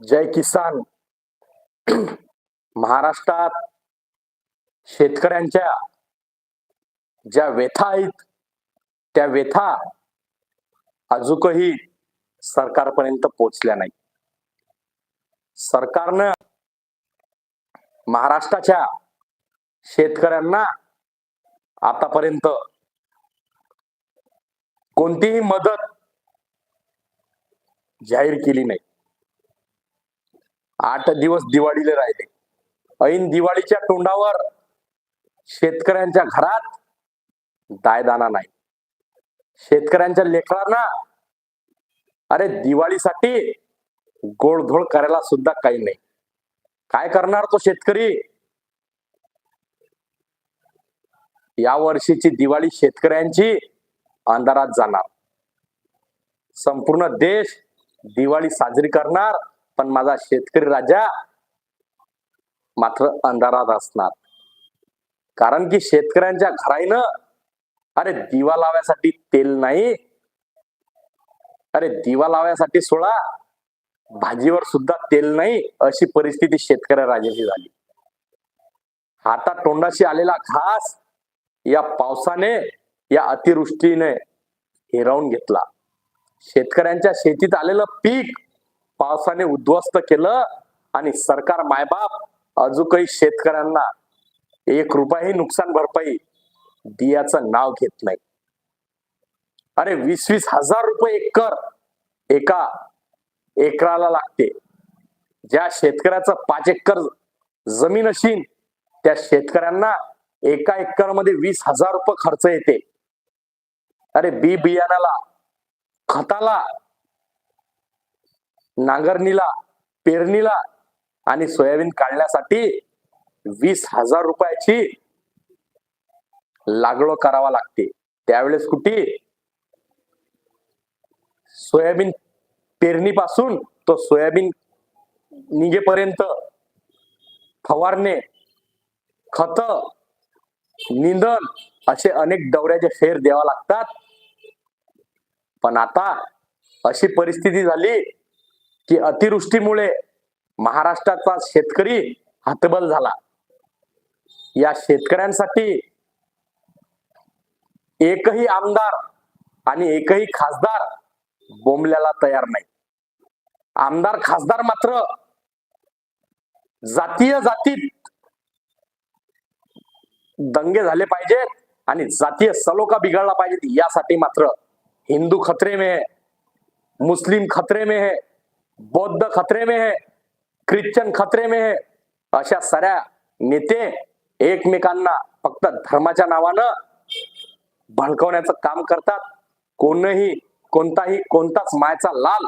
जय किसान. महाराष्ट्रात शेतकऱ्यांच्या ज्या व्यथा आहेत त्या व्यथा अजूनही सरकारपर्यंत पोचल्या नाही सरकारनं महाराष्ट्राच्या शेतकऱ्यांना आतापर्यंत कोणतीही मदत जाहीर केली नाही. आठ दिवस दिवाळीला राहिले. ऐन दिवाळीच्या तोंडावर शेतकऱ्यांच्या घरात दायदाना नाही. शेतकऱ्यांच्या लेकरांना अरे दिवाळीसाठी गोडधोड करायला सुद्धा काही नाही. काय करणार तो शेतकरी? या वर्षीची दिवाळी शेतकऱ्यांची अंधारात जाणार. संपूर्ण देश दिवाळी साजरी करणार. पण माझा शेतकरी राजा मात्र अंधारात असणार. कारण की शेतकऱ्यांच्या घराईनं अरे दिवा लावण्यासाठी तेल नाही अरे दिवा लावायसाठी सोळा भाजीवर सुद्धा तेल नाही अशी परिस्थिती शेतकऱ्या राजाची झाली. हातात तोंडाशी आलेला घास या पावसाने या अतिवृष्टीने हिरावून घेतला. शेतकऱ्यांच्या शेतीत आलेलं पीक पावसाने उद्ध्वस्त केलं आणि सरकार मायबाप अजूनही शेतकऱ्यांना एक रुपयाही नुकसान भरपाई बियाचं नाव घेत नाही. अरे वीस वीस हजार रुपये एकर एका एकराला लागते. ज्या शेतकऱ्याचं पाच एकर जमीन असेल त्या शेतकऱ्यांना एका एकरमध्ये वीस हजार रुपये खर्च येते. अरे बी बियाणाला खताला नांगरणीला पेरणीला आणि सोयाबीन काढण्यासाठी वीस हजार रुपयाची लागवड करावा लागते. त्यावेळेस कुठे? सोयाबीन पेरणीपासून तो सोयाबीन निघेपर्यंत फवारणे खत निंदन असे अनेक दौऱ्याचे फेर द्यावा लागतात. पण आता अशी परिस्थिती झाली की अतिवृष्टीमुळे महाराष्ट्राचा शेतकरी हतबल झाला. या शेतकऱ्यांसाठी एकही आमदार आणि एकही खासदार बोंबल्याला तयार नाही आमदार खासदार मात्र जातीय जातीत दंगे झाले पाहिजेत आणि जातीय सलोखा बिघडला पाहिजे यासाठी मात्र हिंदू खतरे में है मुस्लिम खतरे में है बौद्ध खतरे में है ख्रिश्चन खतरे में है अशा साऱ्या नेते एकमेकांना फक्त धर्माच्या नावानं भडकवण्याचं काम करतात. कोणही कोणताही कोणताच मायचा लाल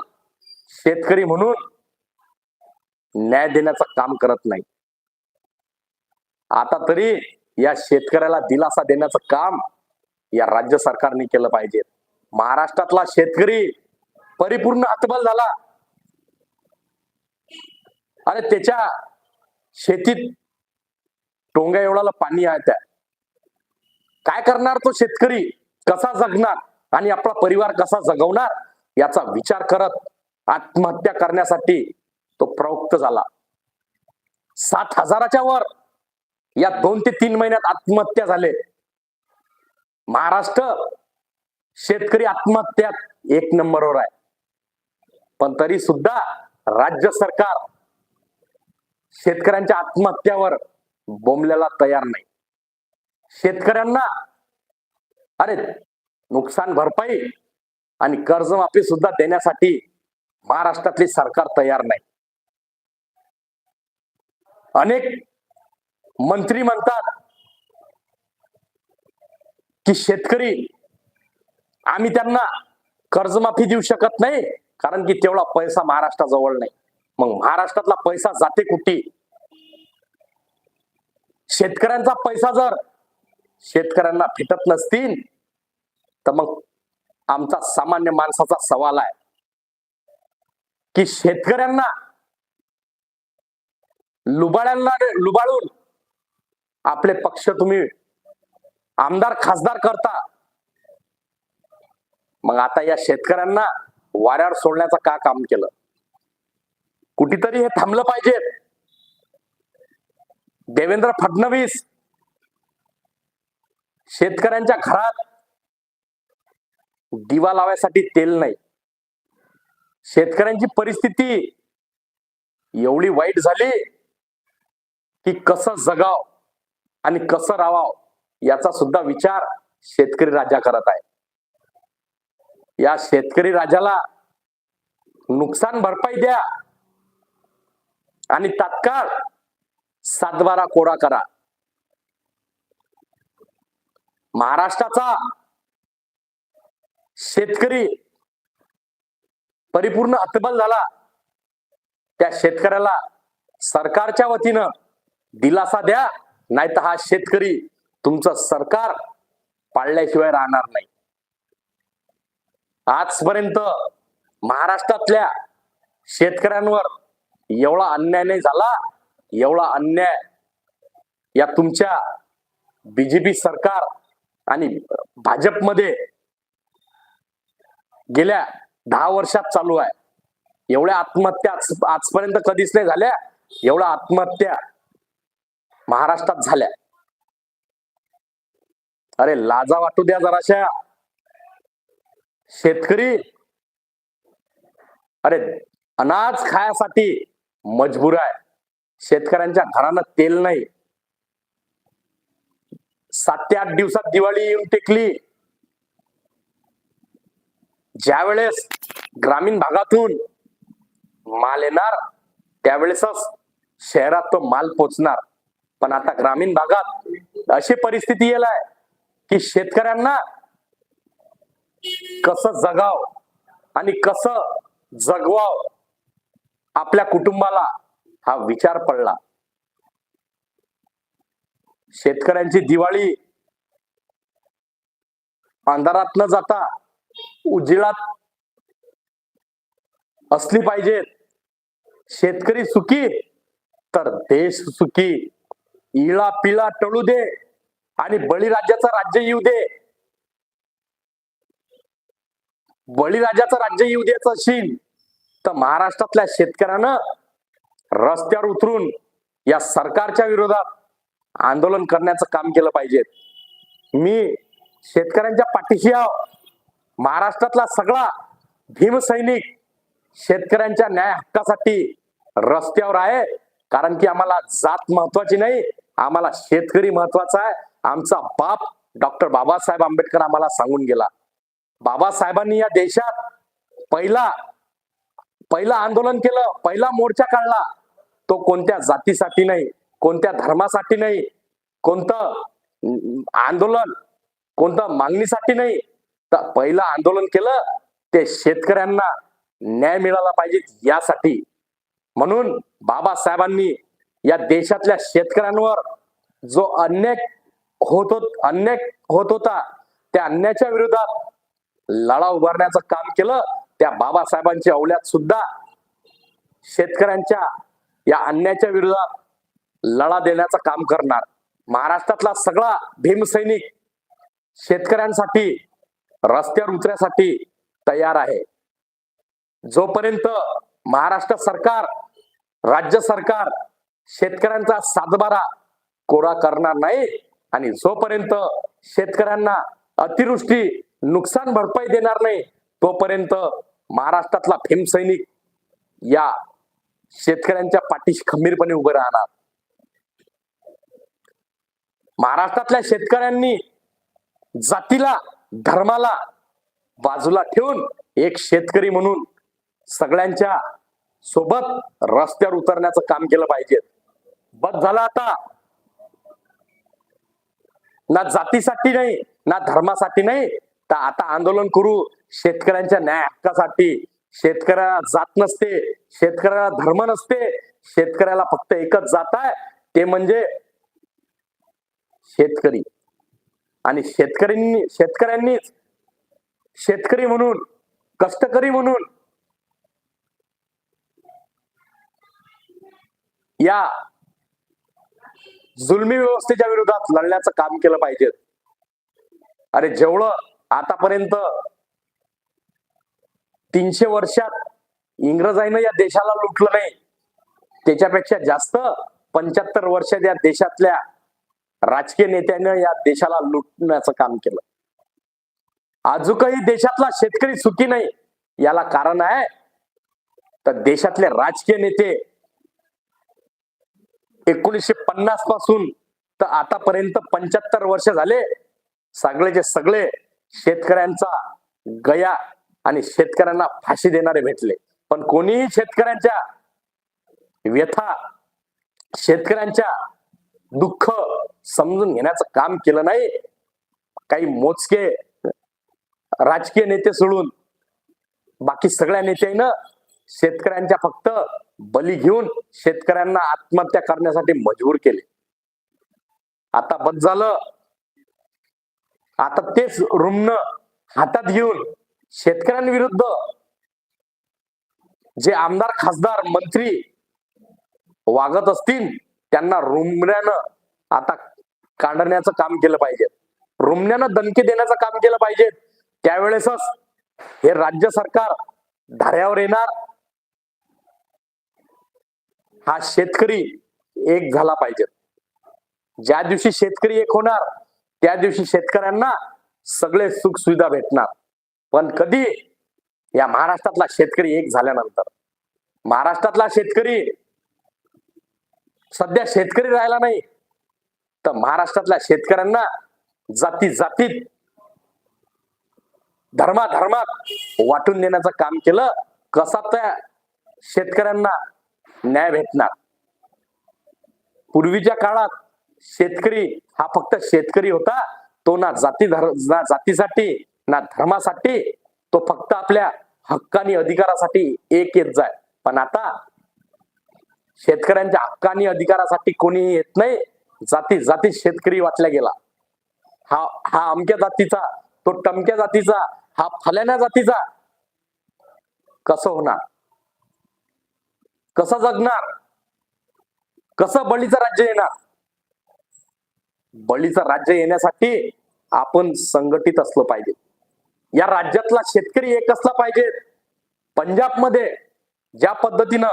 शेतकरी म्हणून न्याय देण्याचं काम करत नाही. आता तरी या शेतकऱ्याला दिलासा देण्याचं काम या राज्य सरकारने केलं पाहिजे. महाराष्ट्रातला शेतकरी परिपूर्ण हतबल झाला. अरे त्याच्या शेतीत टोंग्या एवढाला पाणी आहे त्या. काय करणार तो शेतकरी? कसा जगणार? आणि आपला परिवार कसा जगवणार? याचा विचार करत आत्महत्या करण्यासाठी तो प्रवृत्त झाला. सात हजाराच्या वर या दोन ते तीन महिन्यात आत्महत्या झाले. महाराष्ट्र शेतकरी आत्महत्यात एक नंबरवर आहे. पण तरी सुद्धा राज्य सरकार शेतकऱ्यांच्या आत्महत्यावर बोंबल्याला तयार नाही. शेतकऱ्यांना अरे नुकसान भरपाई आणि कर्जमाफी सुद्धा देण्यासाठी महाराष्ट्रातली सरकार तयार नाही. अनेक मंत्री म्हणतात की शेतकरी आम्ही त्यांना कर्जमाफी देऊ शकत नाही कारण की तेवढा पैसा महाराष्ट्राजवळ नाही. मग महाराष्ट्रातला पैसा जाते कुठे? शेतकऱ्यांचा पैसा जर शेतकऱ्यांना भेटत नसतील तर मग आमचा सामान्य माणसाचा सवाल आहे की शेतकऱ्यांना लुबाड्यांना लुबाडून आपले पक्ष तुम्ही आमदार खासदार करता. मग आता या शेतकऱ्यांना वाऱ्यावर सोडण्याचं का काम केलं? कुठेतरी हे थांबलं पाहिजे. देवेंद्र फडणवीस शेतकऱ्यांच्या घरात दिवा लावायसाठी तेल नाही. शेतकऱ्यांची परिस्थिती एवढी वाईट झाली की कसं जगाव आणि कसं राहाव याचा सुद्धा विचार शेतकरी राजा करत आहे. या शेतकरी राजाला नुकसान भरपाई द्या. आणि तात्काळ सातबारा कोरा करा. महाराष्ट्राचा शेतकरी परिपूर्ण हतबल झाला. त्या शेतकऱ्याला सरकारच्या वतीनं दिलासा द्या नाही तर हा शेतकरी तुमचं सरकार पाळल्याशिवाय राहणार नाही. आजपर्यंत महाराष्ट्रातल्या शेतकऱ्यांवर एवढा अन्याय नाही झाला एवढा अन्याय या तुमच्या बीजेपी सरकार आणि भाजपमध्ये गेल्या दहा वर्षात चालू आहे. एवढ्या आत्महत्या आजपर्यंत कधीच नाही झाल्या एवढ्या आत्महत्या महाराष्ट्रात झाल्या. अरे लाजा वाटू द्या जराशा. शेतकरी अरे अनाज खायासाठी मजबूर आहे. शेतकऱ्यांच्या घरानं तेल नाही. सात ते आठ दिवसात दिवाळी येऊन टेकली. ज्या वेळेस ग्रामीण भागातून माल येणार त्यावेळेसच शहरात तो माल पोचणार. पण आता ग्रामीण भागात अशी परिस्थिती येलाय की शेतकऱ्यांना कसं जगाव आणि कसं जगवाव आपल्या कुटुंबाला हा विचार पडला. शेतकऱ्यांची दिवाळी अंधारात न जाता उजिळात असली पाहिजे. शेतकरी सुखी तर देश सुखी. इळा पिळा टळू दे आणि बळीराजाचं राज्य येऊ दे. बळीराजाचं राज्य येऊ द्यायचं शीन तर महाराष्ट्रातल्या शेतकऱ्यानं रस्त्यावर उतरून या सरकारच्या विरोधात आंदोलन करण्याचं काम केलं पाहिजे. मी शेतकऱ्यांच्या पाठीशी आहो. महाराष्ट्रातला सगळा भीमसैनिक शेतकऱ्यांच्या न्याय हक्कासाठी रस्त्यावर आहे. कारण की आम्हाला जात महत्वाची नाही आम्हाला शेतकरी महत्त्वाचा आहे. आमचा बाप डॉक्टर बाबासाहेब आंबेडकर आम्हाला सांगून गेला. बाबासाहेबांनी या देशात पहिला पहिलं आंदोलन केलं पहिला मोर्चा काढला. तो कोणत्या जातीसाठी नाही कोणत्या धर्मासाठी नाही कोणतं आंदोलन कोणतं मागणीसाठी नाही. तर पहिलं आंदोलन केलं ते शेतकऱ्यांना न्याय मिळाला पाहिजे यासाठी. म्हणून बाबासाहेबांनी या देशातल्या शेतकऱ्यांवर जो अन्याय होत होत अन्याय होत होता त्या अन्यायाच्या विरोधात लढा उभारण्याचं काम केलं. त्या बाबासाहेबांच्या अवल्यात सुद्धा शेतकऱ्यांच्या या अन्यायाच्या विरोधात लढा देण्याचं काम करणार. महाराष्ट्रातला सगळा भीमसैनिक शेतकऱ्यांसाठी रस्त्यावर उतरण्यासाठी तयार आहे. जोपर्यंत महाराष्ट्र सरकार राज्य सरकार शेतकऱ्यांचा सातबारा कोरा करणार नाही आणि जोपर्यंत शेतकऱ्यांना अतिवृष्टी नुकसान भरपाई देणार नाही तोपर्यंत महाराष्ट्रातला भीमसैनिक या शेतकऱ्यांच्या पाठीशी खंबीरपणे उभे राहणार. महाराष्ट्रातल्या शेतकऱ्यांनी जातीला धर्माला बाजूला ठेवून एक शेतकरी म्हणून सगळ्यांच्या सोबत रस्त्यावर उतरण्याचं काम केलं पाहिजे. बस झालं आता. ना जातीसाठी नाही ना धर्मासाठी नाही तर आता आंदोलन करू. शेतकऱ्यांच्या न्याय हक्कासाठी. शेतकऱ्याला जात नसते शेतकऱ्याला धर्म नसते शेतकऱ्याला फक्त एकच जात आहे ते म्हणजे शेतकरी. आणि शेतकऱ्यांनी शेतकऱ्यांनीच शेतकरी म्हणून कष्टकरी म्हणून या जुलमी व्यवस्थेच्या विरोधात लढण्याचं काम केलं पाहिजे. अरे जेवढं आतापर्यंत तीनशे वर्षात इंग्रजांना या देशाला लुटलं नाही. त्याच्यापेक्षा जास्त पंच्याहत्तर वर्षात या देशातल्या राजकीय नेत्यानं या देशाला लुटण्याचं काम केलं. अजूनही देशातला शेतकरी सुखी नाही याला कारण आहे तर देशातले राजकीय नेते एकोणीसशे पन्नासपासून तर आतापर्यंत पंच्याहत्तर वर्ष झाले सगळेचे सगळे शेतकऱ्यांचा गया आणि शेतकऱ्यांना फाशी देणारे भेटले. पण कोणीही शेतकऱ्यांच्या व्यथा शेतकऱ्यांच्या दुःख समजून घेण्याचं काम केलं नाही काही मोजके राजकीय नेते सोडून बाकी सगळ्या नेत्यांना शेतकऱ्यांच्या फक्त बली घेऊन शेतकऱ्यांना आत्महत्या करण्यासाठी मजबूर केले. आता बद झालं. आता तेच रुग्ण हातात घेऊन शेतकऱ्यांविरुद्ध जे आमदार खासदार मंत्री वागत असतील त्यांना रुमण्यानं आता काढण्याचं काम केलं पाहिजे. रुमण्यानं दणके देण्याचं काम केलं पाहिजे. त्यावेळेसच हे राज्य सरकार धाऱ्यावर येणार. हा शेतकरी एक झाला पाहिजे. ज्या दिवशी शेतकरी एक होणार त्या दिवशी शेतकऱ्यांना सगळे सुख सुविधा भेटणार. पण कधी या महाराष्ट्रातला शेतकरी एक झाल्यानंतर महाराष्ट्रातला शेतकरी सध्या शेतकरी राहिला नाही तर महाराष्ट्रातल्या शेतकऱ्यांना जाती जातीत धर्माधर्मात वाटून देण्याचं काम केलं कसा त्या शेतकऱ्यांना न्याय भेटणार? पूर्वीच्या काळात शेतकरी हा फक्त शेतकरी होता तो ना जाती धर ना जातीसाठी ना धर्मासाठी तो फक्त आपल्या हक्कानी अधिकारासाठी एक येत जाय. पण आता शेतकऱ्यांच्या हक्कानी अधिकारासाठी कोणीही येत नाही जाती जाती शेतकरी वाटला गेला. हा हा अमक्या जातीचा तो टमक्या जातीचा हा फल्याण्या जातीचा कसं होणार? कसं जगणार? कसं बळीचं राज्य येणार? बळीचं राज्य येण्यासाठी आपण संघटित असलं पाहिजे. या राज्यातला शेतकरी एक असला पाहिजे. पंजाबमध्ये ज्या पद्धतीनं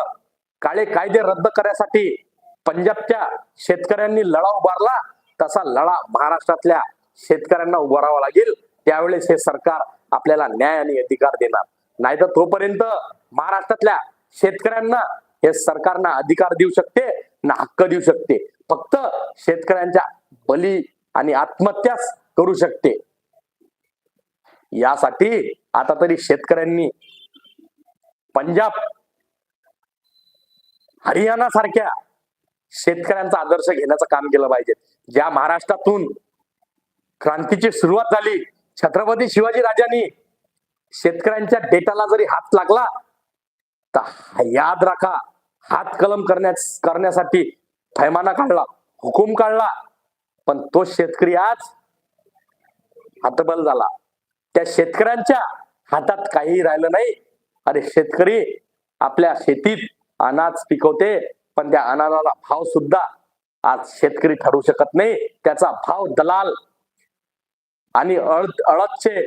काळे कायदे रद्द करण्यासाठी पंजाबच्या शेतकऱ्यांनी लढा उभारला तसा लढा महाराष्ट्रातल्या शेतकऱ्यांना उभारावा लागेल. त्यावेळेस हे सरकार आपल्याला न्याय आणि अधिकार देणार. नाहीतर तोपर्यंत महाराष्ट्रातल्या शेतकऱ्यांना हे सरकारना अधिकार देऊ शकते ना हक्क देऊ शकते. फक्त शेतकऱ्यांच्या बली आणि आत्महत्याच करू शकते. यासाठी आता तरी शेतकऱ्यांनी पंजाब हरियाणा सारख्या शेतकऱ्यांचा आदर्श घेण्याचं काम केलं पाहिजे. ज्या महाराष्ट्रातून क्रांतीची सुरुवात झाली छत्रपती शिवाजी राजांनी शेतकऱ्यांच्या डेटाला जरी हात लागला तर याद राखा हात कलम करण्या करण्यासाठी फैमाना काढला हुकूम काढला पण तो शेतकरी आज हतबल झाला. त्या शेतकऱ्यांच्या हातात काही राहिलं नाही. अरे शेतकरी आपल्या शेतीत अनाज पिकवते पण त्या अनाजाला भाव सुद्धा आज शेतकरी ठरवू शकत नाही. त्याचा भाव दलाल आणि अळद अळदचे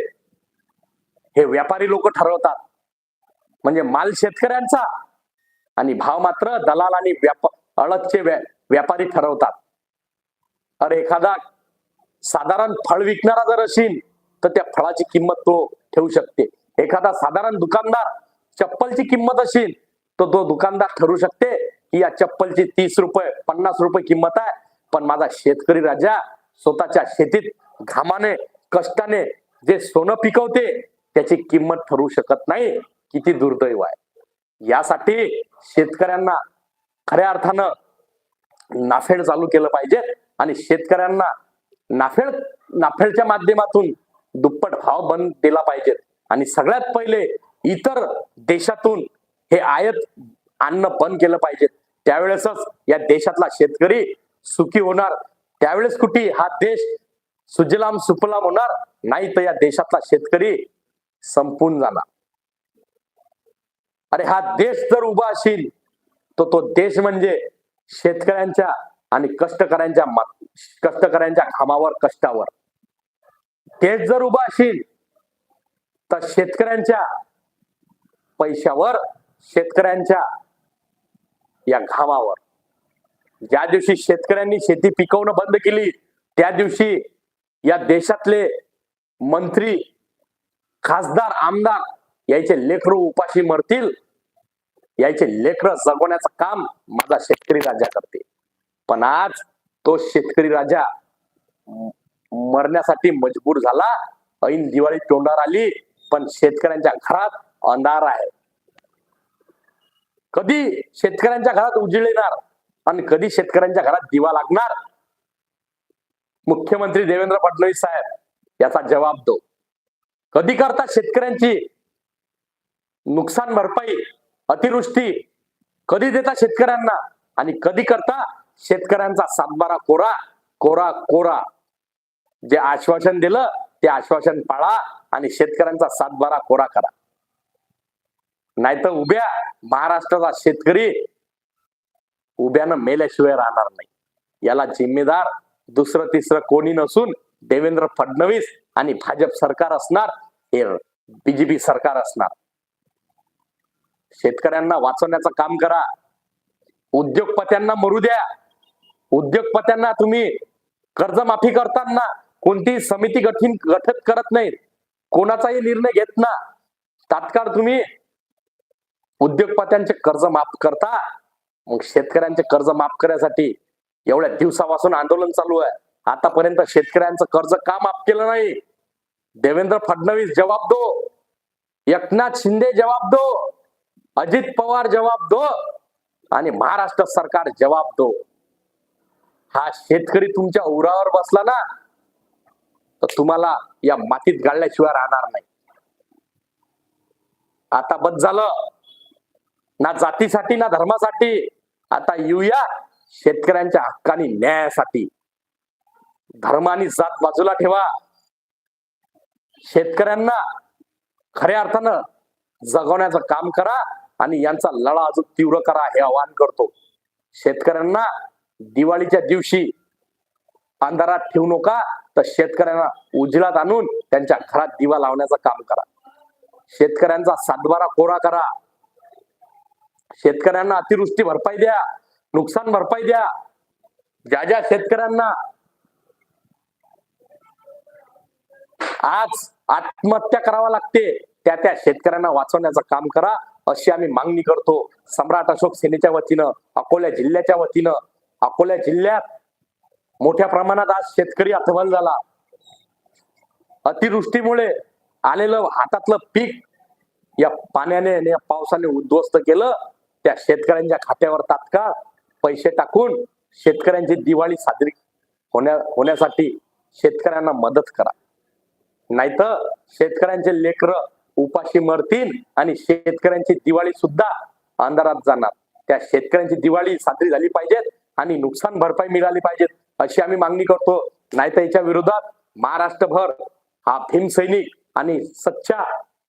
हे व्यापारी लोक ठरवतात. म्हणजे माल शेतकऱ्यांचा आणि भाव मात्र दलाल आणि व्याप अळदचे व्यापारी ठरवतात. अरे एखादा साधारण फळ विकणारा जर असेल तर त्या फळाची किंमत तो ठेवू शकते. एखादा साधारण दुकानदार चप्पलची किंमत असेल तर तो दुकानदार ठरू शकते की या चप्पलची तीस रुपये पन्नास रुपये किंमत आहे. पण माझा शेतकरी राजा स्वतःच्या शेतीत घामाने कष्टाने जे सोनं पिकवते त्याची किंमत ठरू शकत नाही. किती दुर्दैव आहे. यासाठी शेतकऱ्यांना खऱ्या अर्थानं नाफेड चालू केलं पाहिजे. आणि शेतकऱ्यांना नाफेड नाफेडच्या माध्यमातून दुप्पट भाव बंद दिला पाहिजे. आणि सगळ्यात पहिले इतर देशातून हे आयात आणणं बंद केलं पाहिजे. त्यावेळेसच या देशातला शेतकरी सुखी होणार. त्यावेळेस कुठे हा देश सुजलाम सुफलाम होणार? नाही तर या देशातला शेतकरी संपून जाणार. अरे हा देश जर उभा असेल तर तो देश म्हणजे शेतकऱ्यांच्या आणि कष्टकऱ्यांच्या मा- कष्टकऱ्यांच्या घामावर कष्टावर. तेच जर उभा असेल तर शेतकऱ्यांच्या पैशावर शेतकऱ्यांच्या या घामावर. ज्या दिवशी शेतकऱ्यांनी शेती पिकवणं बंद केली त्या दिवशी या देशातले मंत्री खासदार आमदार यायचे लेकरू उपाशी मरतील यायचे लेकर जगवण्याचं काम माझा शेतकरी राजा करते. पण आज तो शेतकरी राजा मरण्यासाठी मजबूर झाला. ऐन दिवाळी तोंडावर आली पण शेतकऱ्यांच्या घरात अंधार आहे. कधी शेतकऱ्यांच्या घरात उजळ येणार आणि कधी शेतकऱ्यांच्या घरात दिवा लागणार? मुख्यमंत्री देवेंद्र फडणवीस साहेब याचा जबाब दो. कधी करता शेतकऱ्यांची नुकसान भरपाई अतिवृष्टी? कधी देता शेतकऱ्यांना आणि कधी करता? शेतकऱ्यांचा सातबारा कोरा कोरा कोरा. जे आश्वासन दिलं ते आश्वासन पाळा आणि शेतकऱ्यांचा सातबारा कोरा करा. नाहीतर उभ्या महाराष्ट्राचा शेतकरी उभ्यानं मेल्याशिवाय राहणार नाही. याला जिम्मेदार दुसरं तिसरं कोणी नसून देवेंद्र फडणवीस आणि भाजप सरकार असणार हे बीजेपी सरकार असणार. शेतकऱ्यांना वाचवण्याचं काम करा. उद्योगपत्यांना मरू द्या. उद्योगपत्यांना तुम्ही कर्जमाफी करताना कोणती समिती गठीन गठत करत नाहीत. कोणाचाही निर्णय घेत ना. तात्काळ तुम्ही उद्योगपत्यांचे कर्ज माफ करता. मग शेतकऱ्यांचे कर्ज माफ करण्यासाठी एवढ्या दिवसापासून आंदोलन चालू आहे. आतापर्यंत शेतकऱ्यांचं कर्ज का माफ केलं नाही? देवेंद्र फडणवीस जबाब दो. एकनाथ शिंदे जबाब दो. अजित पवार जबाब दो. आणि महाराष्ट्र सरकार जबाब दो. हा शेतकरी तुमच्या उरावर बसला ना. तर तुम्हाला या मातीत गाळल्याशिवाय राहणार नाही. आता बस झालं. ना जातीसाठी ना धर्मासाठी. आता येऊया शेतकऱ्यांच्या हक्कानी न्यायासाठी. धर्म आणि जात बाजूला ठेवा. शेतकऱ्यांना खऱ्या अर्थानं जगवण्याचं काम करा आणि यांचा लढा अजून तीव्र करा हे आवाहन करतो. शेतकऱ्यांना दिवाळीच्या दिवशी अंधारात ठेवू नका. तर शेतकऱ्यांना उजळात आणून त्यांच्या घरात दिवा लावण्याचं काम करा. शेतकऱ्यांचा सातबारा कोरा करा. शेतकऱ्यांना अतिवृष्टी भरपाई द्या नुकसान भरपाई द्या. ज्या ज्या शेतकऱ्यांना आज आत्महत्या करावा लागते त्या त्या शेतकऱ्यांना वाचवण्याचं काम करा. अशी आम्ही मागणी करतो. सम्राट अशोक सेनेच्या वतीनं अकोला जिल्ह्याच्या वतीनं अकोला जिल्ह्यात मोठ्या प्रमाणात आज शेतकरी हतबल झाला. अतिवृष्टीमुळे आलेलं हातातलं पीक या पाण्याने आणि या पावसाने उद्ध्वस्त केलं. त्या शेतकऱ्यांच्या खात्यावर तात्काळ पैसे टाकून शेतकऱ्यांची दिवाळी साजरी होण्या होण्यासाठी शेतकऱ्यांना मदत करा. नाहीतर शेतकऱ्यांचे लेकर उपाशी मरतील आणि शेतकऱ्यांची दिवाळी सुद्धा अंधारात जाणार. त्या शेतकऱ्यांची दिवाळी साजरी झाली पाहिजेत आणि नुकसान भरपाई मिळाली पाहिजेत. अशी आम्ही मागणी करतो. नाहीतर याच्या विरोधात महाराष्ट्रभर हा भीमसैनिक आणि सच्चा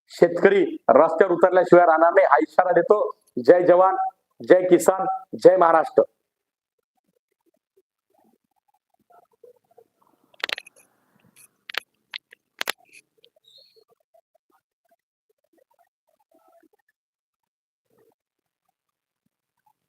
शेतकरी रस्त्यावर उतरल्याशिवाय राहणार नाही. हा इशारा देतो. जय जवान जय किसान जय महाराष्ट्र.